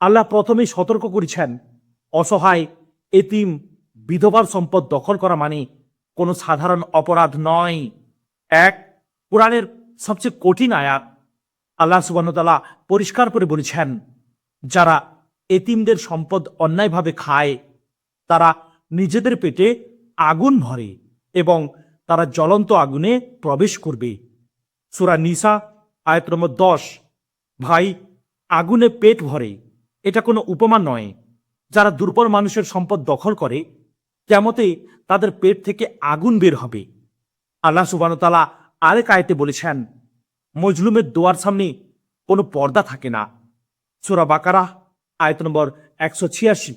আল্লাহ প্রথমেই সতর্ক করেছেন, অসহায়, এতিম, বিধবার সম্পদ দখল করা মানে কোনো সাধারণ অপরাধ নয়। এক, কোরআনের সবচেয়ে কঠিন আয়াত আল্লাহ সুবাহতালা পরিষ্কার করে বলেছেন, যারা এতিমদের সম্পদ অন্যায়ভাবে খায়, তারা নিজেদের পেটে আগুন ভরে এবং তারা জ্বলন্ত আগুনে প্রবেশ করবে। সুরা নিসা, আয়াত নম্বর দশ, ভাই, আগুনে পেট ভরে। এটা কোনো উপমা নয়। যারা দুর্বল মানুষের সম্পদ দখল করে, কেমতে তাদের পেট থেকে আগুন বের হবে। আল্লাহ সুবানতালা আরেক আয়তে বলেছেন, মজলুমের দোয়ার সামনে কোনো পর্দা থাকে না। সুরা বাকারা, আয়ত নম্বর একশো ছিয়াশি।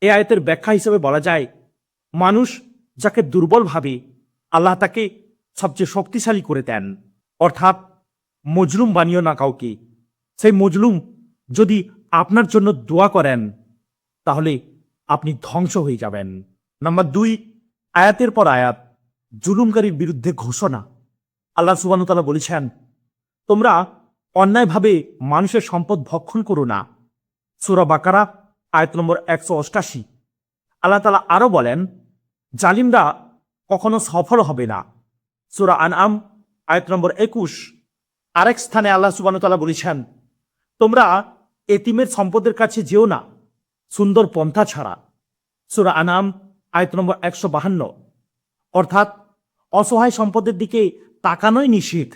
এ আয়তের ব্যাখ্যা হিসেবে বলা যায়, মানুষ যাকে দুর্বল ভাবে, আল্লাহ তাকে সবচেয়ে শক্তিশালী করে দেন। অর্থাৎ মজলুম বানিও না কাউকে। সেই মজলুম যদি আপনার জন্য দোয়া করেন, তাহলে আপনি ধ্বংস হয়ে যাবেন। নাম্বার দুই, আয়াতের পর আয়াত, জুলুমকারীর বিরুদ্ধে ঘোষণা। আল্লাহ সুবানুতালা বলেছেন, তোমরা অন্যায়ভাবে মানুষের সম্পদ ভক্ষণ করো না। সুরা বাকারা, আয়াত নম্বর একশো অষ্টাশি। আল্লাহ তালা আরও বলেন, জালিমরা কখনো সফল হবে না। সুরা আনআম, আয়াত নম্বর একুশ। আরেক স্থানে আল্লাহ সুবানুতালা বলেছেন, তোমরা এতিমের সম্পদের কাছে যেও না। সুন্দর পন্থা ছাড়া। সুরা আনাম, আয়ত নম্বর একশো বাহান্ন। অর্থাৎ, অসহায় সম্পদের দিকে তাকানোই নিষিদ্ধ।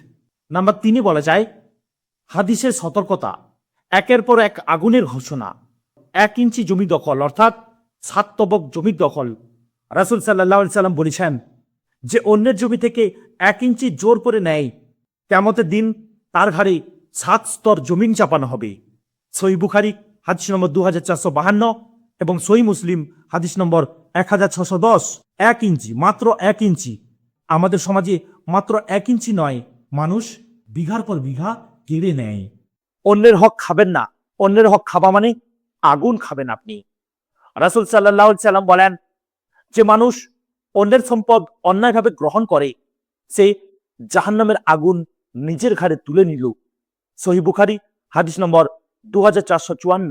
নাম্বার তিনে বলা যায়, হাদিসের সতর্কতা, একের পর এক আগুনের ঘোষণা। এক ইঞ্চি জমি দখল, অর্থাৎ সাত তবক জমির দখল। রাসুল সাল্লাহ সাল্লাম বলেছেন, যে অন্যের জমি থেকে এক ইঞ্চি জোর করে নেয় কেমতের দিন তার ঘাড়ে সাত স্তর জমিন চাপানো হবে। সই বুখারি, হাদিস নম্বর দু চারশো বাহান্ন এবং সই মুসলিম, হাদিস নম্বর এক হাজার ছশো দশ। এক ইঞ্চি, মাত্র এক ইঞ্চি। আমাদের সমাজে মাত্র এক ইঞ্চি নয়, মানুষ বিঘার পর বিঘা কেড়ে নেয়। অন্যের হক খাবেন না, অন্যের হক খাবা মানে আগুন খাবেন আপনি। রাসুল সাল্লাহ সাল্লাম বলেন, যে মানুষ অন্যের সম্পদ অন্যায়ভাবে গ্রহণ করে, সে জাহান্নামের আগুন নিজের ঘাড়ে তুলে নিল। সহি বুখারি, হাদিস নম্বর দু হাজার চারশো চুয়ান্ন।